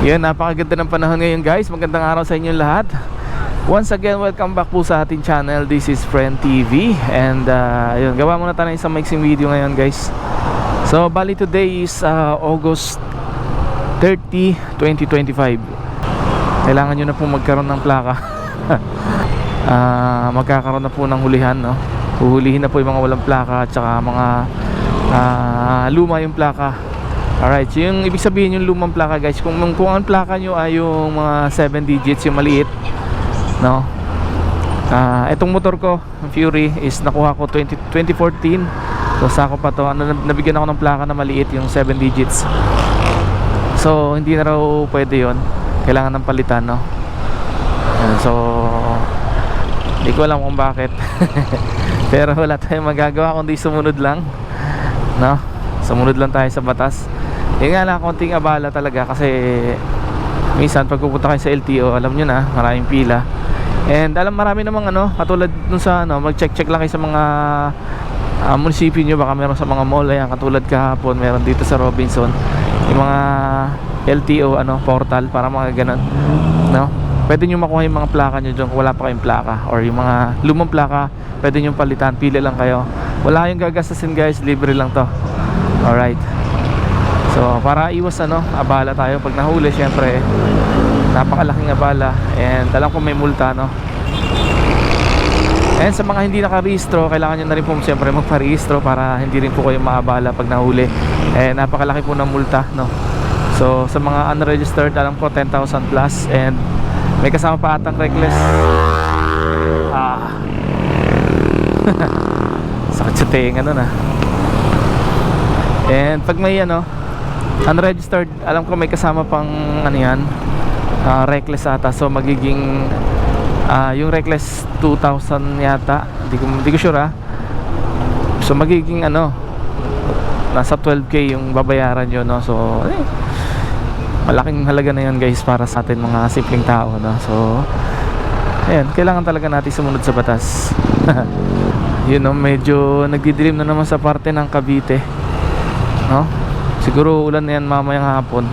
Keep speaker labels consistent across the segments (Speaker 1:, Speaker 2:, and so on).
Speaker 1: Yan, napakaganda ng panahon ngayon guys. Magandang araw sa inyo lahat. Once again, welcome back po sa ating channel. This is Friend TV. And uh, yun, gawa muna tayo ng isang mixing video ngayon guys. So, bali today is uh, August 30, 2025. Kailangan nyo na po magkaroon ng plaka. Ah, magkakaroon na po ng hulihan, no? Huhulihin na po yung mga walang plaka at saka mga ah, luma yung plaka. Alright, so yung ibig sabihin yung lumang plaka guys, kung, kung ang plaka nyo ay yung mga 7 digits, yung maliit, no? Ah, itong motor ko, Fury, is nakuha ko 20, 2014. So, sako pa to. Ano, nab- nabigyan ako ng plaka na maliit, yung 7 digits. So, hindi na raw pwede yon Kailangan ng palitan, no? Ayan, so, hindi ko alam kung bakit. Pero wala tayong magagawa kundi sumunod lang. No? Sumunod lang tayo sa batas. Yung nga lang, konting abala talaga kasi minsan pag pupunta kayo sa LTO, alam nyo na, maraming pila. And alam marami namang ano, katulad dun sa ano, mag-check-check lang kayo sa mga uh, munisipyo nyo, baka meron sa mga mall, ayan, katulad kahapon, meron dito sa Robinson, yung mga LTO ano, portal para mga ganun, no? Pwede nyo makuha yung mga plaka nyo dyan wala pa kayong plaka or yung mga lumang plaka, pwede nyo palitan, pili lang kayo. Wala kayong gagastasin guys, libre lang to. Alright. So, para iwas ano, abala tayo pag nahuli, syempre, napakalaking abala and alam ko may multa, no? And sa mga hindi nakarehistro, kailangan nyo na rin po siyempre magparehistro para hindi rin po kayo maabala pag nahuli. Eh, napakalaki po ng multa, no? So, sa mga unregistered, alam ko 10,000 plus and may kasama pa atang reckless. Ah. Sakit sa tenga nun ah. And pag may ano, unregistered, alam ko may kasama pang ano yan, ah, reckless ata. So magiging ah, yung reckless 2,000 yata. Hindi ko, hindi ko sure ah. So magiging ano, nasa 12k yung babayaran nyo no. So eh, malaking halaga na yun guys para sa atin mga simpleng tao no. So Ayan, kailangan talaga natin sumunod sa batas. Yun know, medyo nagdidilim na naman sa parte ng Cavite. No? Siguro ulan na yan mamayang hapon.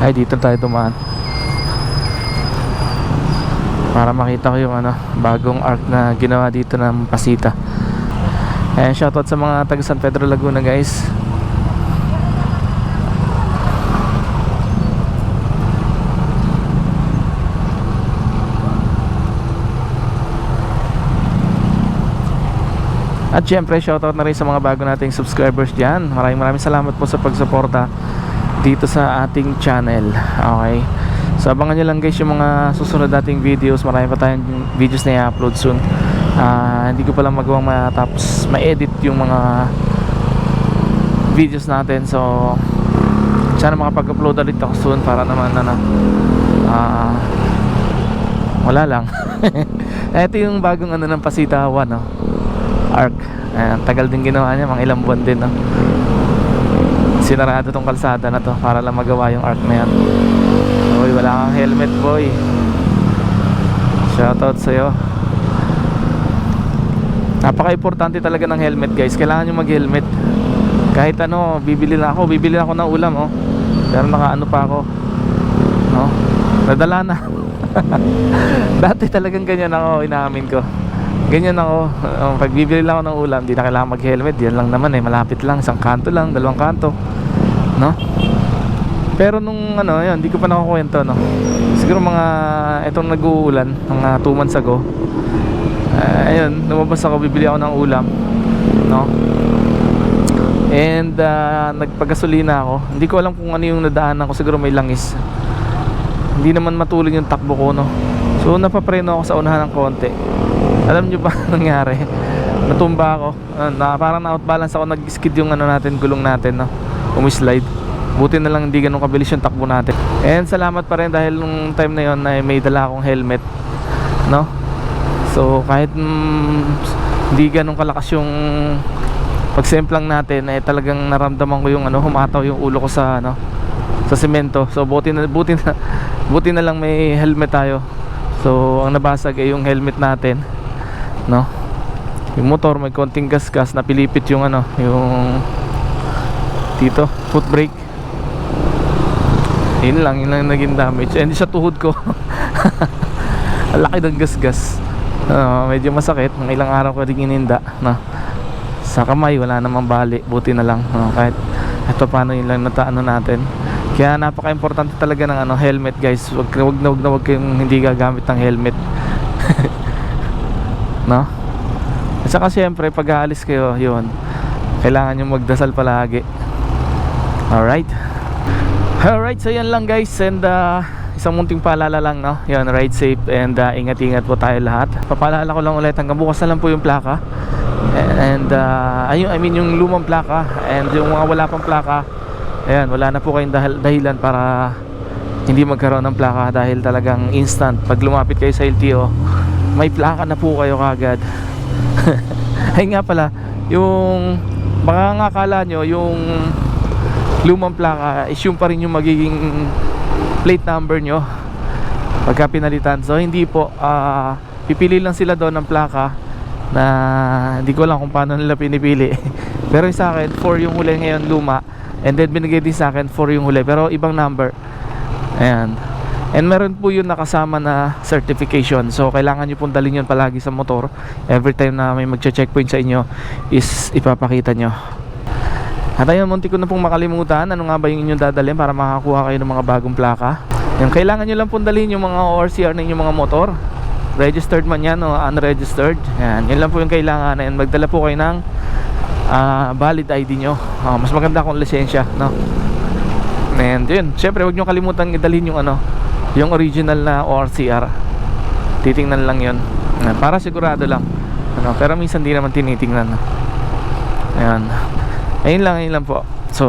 Speaker 1: Ay, dito tayo dumaan. Para makita ko yung ano, bagong arc na ginawa dito ng Pasita. Ayan, shoutout sa mga taga San Pedro Laguna guys. At syempre, shoutout na rin sa mga bago nating subscribers dyan. Maraming maraming salamat po sa pagsuporta dito sa ating channel. Okay. So abangan nyo lang guys yung mga susunod nating videos. Marami pa tayong videos na i-upload soon. Ah, hindi ko pa lang magawang matapos ma-edit yung mga videos natin. So sana makapag-upload ulit ako soon para naman ano ah wala lang. Ito yung bagong ano ng Pasita 1 no. Arc. Ayan, tagal din ginawa niya, mga ilang buwan din no sinarado tong kalsada na to para lang magawa yung arc na yan Uy, wala kang helmet boy shoutout sa'yo napaka-importante talaga ng helmet guys. Kailangan nyo mag-helmet. Kahit ano, bibili na ako. Bibili na ako ng ulam oh. pero naka ano pa ako no? nadala na. Dati talagang ganyan ako inaamin ko. Ganyan ako. Um, pag lang ako ng ulam di na kailangan mag helmet yan lang naman eh. Malapit lang. Isang kanto lang dalawang kanto no? Pero nung ano yun hindi ko pa nakakwento no? Siguro mga itong nag-uulan mga 2 months ago uh, ayun lumabas ako bibili ako ng ulam no? And uh, nagpagasolina ako. Hindi ko alam kung ano yung nadaanan ko siguro may langis. Hindi naman matulog yung takbo ko no? So napapreno ako sa unahan ng konti. Alam nyo ba nangyari? Natumba ako. Ah, na, parang na outbalance ako nag skid yung ano natin gulong natin no? Umislide. Buti na lang hindi ganun kabilis yung takbo natin. And salamat pa rin dahil nung time na yon na may dala akong helmet no so kahit mm, hindi ganun kalakas yung pag semplang natin eh talagang naramdaman ko yung ano humataw yung ulo ko sa ano sa semento so buti na buti na buti na lang may helmet tayo. So ang nabasag ay yung helmet natin no? Yung motor may konting gas-gas napilipit yung ano yung dito foot brake. Yun lang yun lang naging damage. And sa tuhod ko. Laki ng gas-gas Ah, medyo masakit. Ng ilang araw ko rin ininda no? sa kamay wala namang bali. Buti na lang no? kahit ito paano yun lang nataano natin. Kaya napaka importante talaga ng ano helmet guys. Wag, wag na wag na wag kayong hindi gagamit ng helmet. No? At saka syempre pag aalis kayo yun. Kailangan nyo magdasal palagi. Alright. Alright so yan lang guys. And uh, isang munting paalala lang no? Yun ride safe and uh, ingat-ingat po tayo lahat. Papaalala ko lang ulit hanggang bukas na lang po yung plaka. And uh, ayun, I mean yung lumang plaka and yung mga wala pang plaka. Ayan wala na po kayong dahil, dahilan para hindi magkaroon ng plaka dahil talagang instant. Pag lumapit kayo sa LTO may plaka na po kayo kagad ay nga pala yung baka nga akala nyo yung lumang plaka is yung pa rin yung magiging plate number nyo. Pagka pinalitan. So hindi po ah, pipili lang sila doon ng plaka na hindi ko lang kung paano nila pinipili. Pero yung sa akin 4 yung huli ngayon luma. And then binigay din sa akin 4 yung huli. Pero ibang number. Ayan. And meron po yun nakasama na certification. So kailangan nyo pong dalhin yun palagi sa motor. Every time na may magche-checkpoint sa inyo is ipapakita nyo at ayun, munti ko na pong makalimutan ano nga ba yung inyong dadalhin para makakuha kayo ng mga bagong plaka. Yung kailangan nyo lang pong dalhin yung mga ORCR ng inyong mga motor. Registered man yan o unregistered. Yan, yun lang po yung kailangan. And magdala po kayo ng ah, valid ID nyo. Ah, mas maganda kung lisensya, no? And yun, syempre huwag nyo kalimutan idalhin yung ano, yung original na ORCR. Titingnan lang yun. Para sigurado lang. Ano, pero minsan di naman tinitingnan. Ayan. Ayun lang, ayun lang po. So,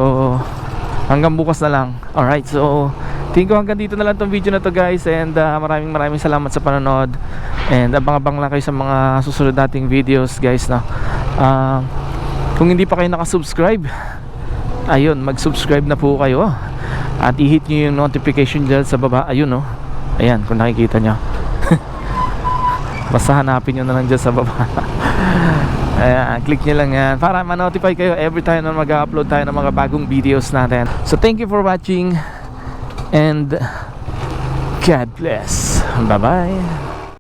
Speaker 1: hanggang bukas na lang. Alright, so, tingin ko hanggang dito na lang tong video na to guys. And uh, maraming maraming salamat sa panonood. And abang-abang lang kayo sa mga susunod nating videos guys. No? Uh, kung hindi pa kayo nakasubscribe, ayun, mag-subscribe na po kayo. At i-hit nyo yung notification dyan sa baba. Ayun, no? Ayan, kung nakikita nyo. Basta hanapin nyo na lang dyan sa baba. Ayan, click nyo lang yan para ma-notify kayo every time na mag-upload tayo ng mga bagong videos natin. So thank you for watching and God bless. Bye-bye.